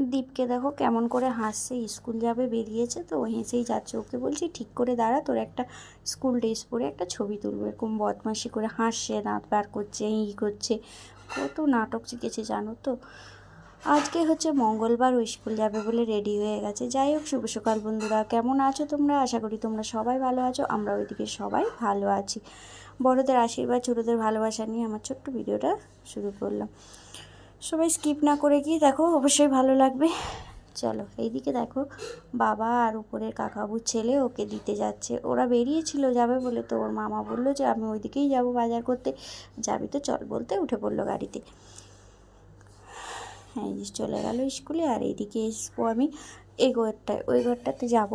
দীপকে দেখো কেমন করে হাসছে, স্কুল যাবে, বেরিয়েছে তো, হেসেই যাচ্ছে। ওকে বলছি, ঠিক করে দাঁড়া, তোর একটা স্কুল ড্রেস পরে একটা ছবি তুলবো। এরকম বদমাশি করে হাসছে, দাঁত বার করছে ই করছে। কত নাটক শিখেছে, জানো তো? আজকে হচ্ছে মঙ্গলবার, ও স্কুল যাবে বলে রেডি হয়ে গেছে। যাই হোক, শুভ সকাল বন্ধুরা। কেমন আছো তোমরা? আশা করি তোমরা সবাই ভালো আছো আমরা ওইদিকে সবাই ভালো আছি। বড়দের আশীর্বাদ, ছোটোদের ভালোবাসা নিয়ে আমার ছোট্ট ভিডিওটা শুরু করলাম। সবাই স্কিপ না করে গিয়ে দেখো, অবশ্যই ভালো লাগবে। চলো, এইদিকে দেখো, বাবা আর উপরের কাকাবুর ছেলে ওকে দিতে যাচ্ছে। ওরা বেরিয়েছিল যাবে বলে তো ওর মামা বলল যে, আমি ওইদিকেই যাব বাজার করতে। যাবি তো চল বলতে উঠে পড়ল গাড়িতে। হ্যাঁ এই চলে গেল স্কুলে আর এইদিকে এসবো আমি। এই ঘরটায়, ওই ঘরটাতে যাব।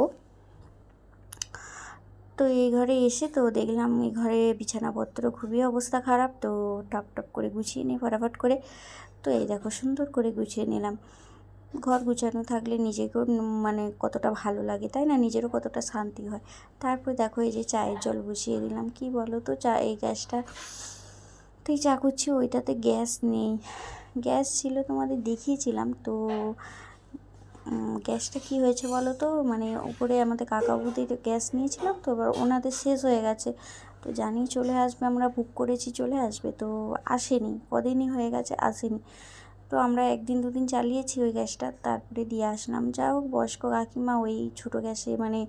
তো এই ঘরে এসে তো দেখলাম এই ঘরে বিছানাপত্র, খুবই অবস্থা খারাপ। তো টপ টপ করে গুছিয়ে নিই ফটাফট করে। তো এই দেখো সুন্দর করে গুছিয়ে নিলাম। ঘর গুছানো থাকলে নিজেকেও মানে কতটা ভালো লাগে, তাই না? নিজেরও কতটা শান্তি হয়। তারপর দেখো এই যে চায়ের জল বসিয়ে দিলাম। কি বলো তো, চা, এই গ্যাসটা? তো এই চা করছি, ওইটাতে গ্যাস নেই। গ্যাস ছিল তোমাদের দেখিয়েছিলাম, তো গ্যাসটা কি হয়েছে বলো তো? মানে উপরে আমাদের কাকা বৌদির গ্যাস নিয়েছিলাম তো এবার ওনাদের শেষ হয়ে গেছে। তো জানি চলে আসবে, আমরা বুক করেছি, চলে আসবে। তো আসেনি, কদিনই হয়ে গেছে, আসেনি। তো আমরা একদিন, দুদিন চালিয়েছি ওই গ্যাসটা, তারপরে দিয়ে আসলাম। যা হোক, বয়স্ক কাকিমা ওই ছোটো গ্যাসে মানে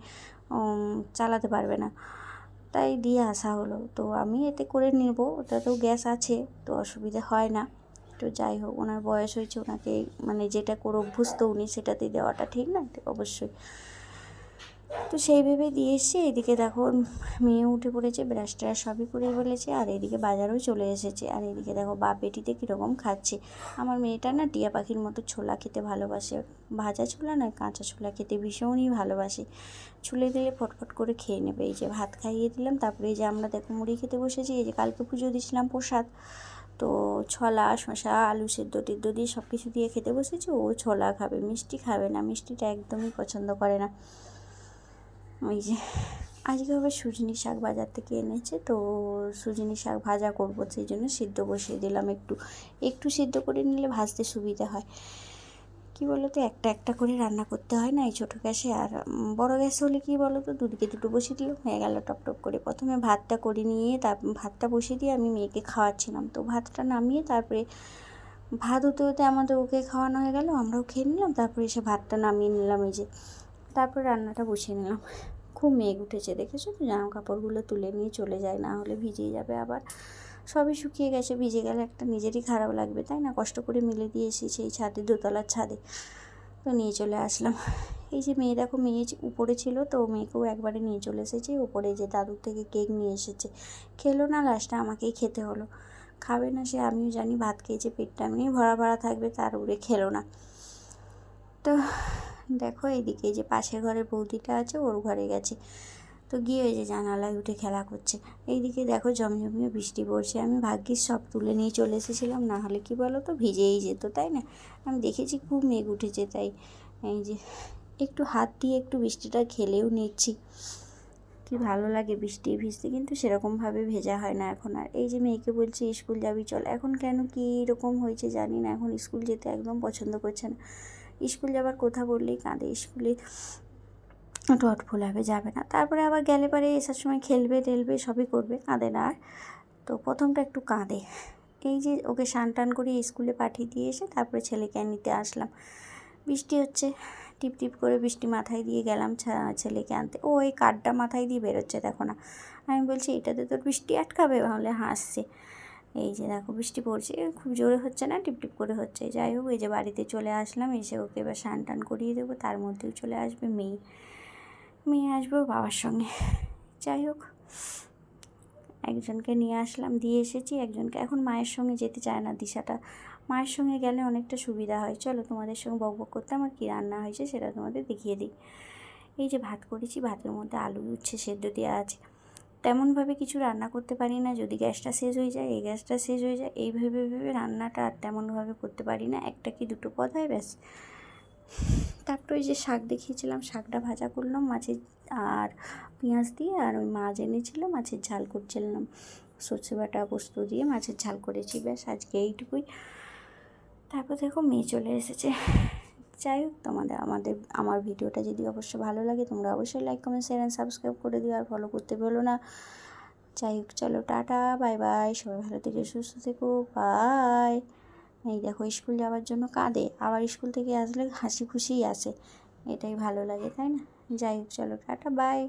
চালাতে পারবে না। তাই দিয়ে আসা হলো। তো আমি এতে করে নেব, ওটাতেও গ্যাস আছে, তো অসুবিধা হয় না। তো যাই হোক, ওনার বয়স হয়েছে, ওনাকে মানে যেটা করে অভ্যস্ত উনি সেটাতে দেওয়াটা ঠিক না? অবশ্যই। তো সেই ভেবে দিয়ে এসছি এদিকে দেখো মেয়ে উঠে পড়েছে ব্রাশ ট্রাশ সবই করে বলেছে আর এদিকে বাজারও চলে এসেছে। আর এদিকে দেখো বাপ বেটিতে কীরকম খাচ্ছে। আমার মেয়েটা না টিয়া পাখির মতো ছোলা খেতে ভালোবাসে। ভাজা ছোলা নয়, কাঁচা ছোলা খেতে ভীষণই ভালোবাসে। ছুলে দিলে ফটফট করে খেয়ে নেবে। এই যে ভাত খাইয়ে দিলাম, তারপরে এই যে আমরা দেখো মুড়ি খেতে বসেছি, এই যে কালকে পুজো দিয়েছিলাম প্রসাদ। তো ছোলা, শসা, আলু সেদ্ধ টেদ্ধ দিয়ে সব কিছু দিয়ে খেতে বসেছি। ও ছোলা খাবে, মিষ্টি খাবে না, মিষ্টিটা একদমই পছন্দ করে না। ওই যে, আজকে আবার সুজনি শাক বাজার থেকে এনেছে, তো সুজনি শাক ভাজা করব, সেই জন্য সিদ্ধ বসিয়ে দিলাম একটু। একটু সিদ্ধ করে নিলে ভাজতে সুবিধা হয়। কি বলো তো একটা একটা করে রান্না করতে হয় না এই ছোটো গ্যাসে, আর বড় গ্যাসে হলে কি বলো তো দুদিকে দুটো বসিয়ে দিল, হয়ে গেল টপ টপ করে। প্রথমে ভাতটা করে নিয়ে তার, ভাতটা বসিয়ে দিয়ে আমি মেয়েকে খাওয়াচ্ছিলাম। তো ভাতটা নামিয়ে তারপরে ভাত হতে হতে আমাদের ওকে খাওয়ানো হয়ে গেল, আমরাও খেয়ে নিলাম, তারপরে এসে ভাতটা নামিয়ে নিলাম এই যে। তারপর রান্নাটা বসিয়ে নিলাম। খুব মেঘ উঠেছে, দেখেছ? তো জামা কাপড়গুলো তুলে নিয়ে চলে যায় না হলে ভিজে যাবে আবার। সবই শুকিয়ে গেছে, ভিজে গেলে একটা নিজেরই খারাপ লাগবে, তাই না? কষ্ট করে মিলে দিয়ে এই ছাদে, দোতলার ছাদে। তো নিয়ে চলে আসলাম। এই যে মেয়ে, দেখো মেয়ে উপরে ছিল, তো মেয়েকেও একবারে নিয়ে চলে এসেছি। উপরে যে দাদুর থেকে কেক নিয়ে এসেছে। খেলো না, লাস্টে আমাকেই খেতে হলো। খাবে না সে, আমিও জানি ভাত খেয়েছে, পেটটা এমনি ভরা ভরা থাকবে, তার উপরে খেলো না। তো দেখো এইদিকে এই যে পাশের ঘরের বৌদিটা আছে, ওর ঘরে গেছে। তো গিয়ে ওই যে জানালায় উঠে খেলা করছে। এইদিকে দেখো জমজমিয়ে বৃষ্টি পড়ছে। আমি ভাগ্যিস সব তুলে নিয়ে চলে এসেছিলাম, না হলে কি বলো তো ভিজেই যেত, তাই না? আমি দেখেছি খুব মেঘ উঠেছে, তাই এই যে একটু হাত দিয়ে একটু বৃষ্টিটা খেলেও নিচ্ছি। কি ভালো লাগে বৃষ্টি ভিজতে, কিন্তু সেরকমভাবে ভেজা হয় না এখন আর। এই যে মেয়েকে বলছি, স্কুল যাবি, চল। এখন কেন কী রকম হয়েছে জানি না, এখন স্কুল যেতে একদম পছন্দ করছে না। স্কুল যাবার কথা বললেই কাঁদে, স্কুলে টট ফোলাবে, যাবে না। তারপরে আবার গেলে পারে এসার সময় খেলবে, টেলবে, সবই করবে, কাঁদে না আর। তো প্রথমটা একটু কাঁদে। এই যে ওকে স্নান টান করিয়ে স্কুলে পাঠিয়ে দিয়ে এসে তারপরে ছেলেকে নিতে আসলাম। বৃষ্টি হচ্ছে, টিপ টিপ করে বৃষ্টি মাথায় দিয়ে গেলাম ছেলেকে আনতে। ও এই কাঠটা মাথায় দিয়ে বেরোচ্ছে, দেখো না। আমি বলছি, এটাতে তোর বৃষ্টি আটকাবে? তাহলে হাসছে এই যে দেখো বৃষ্টি পড়ছে, খুব জোরে হচ্ছে না, টিপ টিপ করে হচ্ছে। যাই হোক, এই যে বাড়িতে চলে আসলাম, এসে ওকে এবার স্নান টান করিয়ে দেবো, তার মধ্যেও চলে আসবে মেয়ে। মেয়ে আসবে বাবার সঙ্গে। যাই হোক, একজনকে নিয়ে আসলাম, দিয়ে এসেছি, একজনকে এখন মায়ের সঙ্গে যেতে চায় না দিশাটা। মায়ের সঙ্গে গেলে অনেকটা সুবিধা হয়। চলো তোমাদের সঙ্গে বক বক করতে আমার কী রান্না হয়েছে সেটা তোমাদের দেখিয়ে দিই। এই যে ভাত করেছি, ভাতের মধ্যে আলু উচ্ছে সেদ্ধ দেওয়া আছে। তেমনভাবে কিছু রান্না করতে পারি না। যদি গ্যাসটা শেষ হয়ে যায়, এই গ্যাসটা শেষ হয়ে যায়, এই ভেবে ভেবে রান্নাটা আর তেমনভাবে করতে পারি না। একটা কি দুটো পদ হয়, ব্যাস। তারপরে ওই যে শাক দেখিয়েছিলাম, শাকটা ভাজা করলাম, মাছের আর পেঁয়াজ দিয়ে, আর ওই মাছ এনেছিল, মাছের ঝাল করছিলাম। সর্ষে বাটা পোস্ত দিয়ে মাছের ঝাল করেছি, ব্যাস, আজকে এইটুকুই। তারপর দেখো মেয়ে চলে এসেছে। যাই হোক, তোমাদের আমাদের, আমার ভিডিওটা যদি অবশ্যই ভালো লাগে, তোমরা অবশ্যই like comment share and subscribe করে দিও, আর ফলো করতে ভুলো না। যাই হোক, চলো টাটা বাই বাই সবাই ভালো থেকে, সুস্থ থেকো বাই এই দেখো স্কুল যাওয়ার জন্য কাঁদে, আবার স্কুল থেকে আসলে হাসি খুশিই আসে, এটাই ভালো লাগে, তাই না? যাই হোক, চলো টাটা বাই